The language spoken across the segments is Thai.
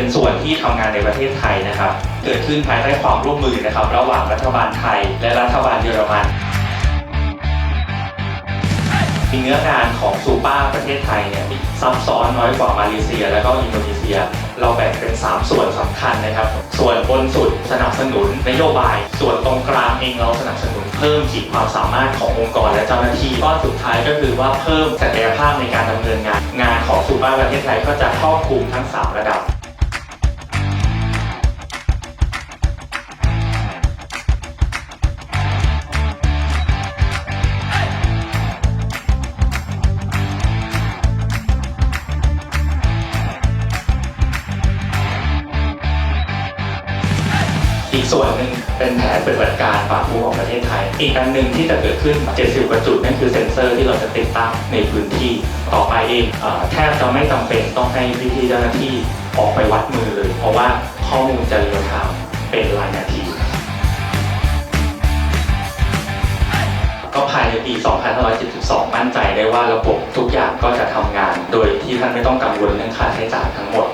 เป็นส่วนที่ทำงานในประเทศไทยนะครับ เกิดขึ้นภายใต้ความร่วมมือนะครับ ระหว่างรัฐบาลไทย และรัฐบาลเยอรมันมีเนื้องานของซูเปอร์ประเทศไทยเนี่ยซับซ้อนน้อยกว่ามาเลเซีย และก็อินโดนีเซีย เราแบ่งเป็น 3 ส่วนสำคัญนะครับ ส่วนบนสุดสนับสนุนนโยบาย ส่วนตรงกลางเองเราสนับสนุนเพิ่มขีดความสามารถขององค์กรและเจ้าหน้าที่ก้อนสุดท้ายก็คือว่าเพิ่มศักยภาพในการดำเนินงาน งานของซูเปอร์ประเทศไทยก็จะครอบคลุมทั้ง 3 ระดับ อีกส่วนหนึ่งเป็นแผนปฏิบัติการป่าภูของประเทศไทย อีกอันหนึ่งที่จะเกิดขึ้น 70กว่าจุดนั่นคือเซ็นเซอร์ที่เราจะติดตั้งในพื้นที่ต่อไปเองแทบจะไม่จำเป็นต้องให้พี่ๆเจ้าหน้าที่ออกไปวัดมือเลย เพราะว่าข้อมูลจะเรียลไทม์เป็นรายนาที ก็ภายในปี2572 มั่นใจได้ว่าระบบทุกอย่างก็จะทำงาน โดยที่ท่านไม่ต้องกังวลเรื่องค่าใช้จ่ายทั้งหมด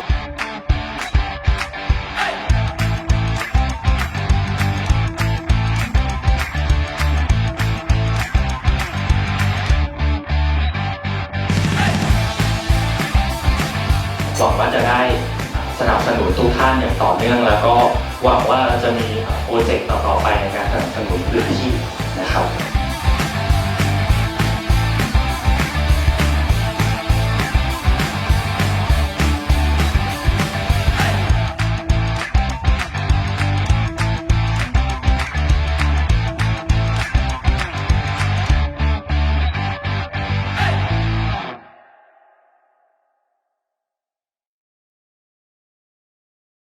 หวังว่าจะได้สนับสนุนทุกท่านอย่างต่อเนื่องแล้วก็หวังว่าจะมี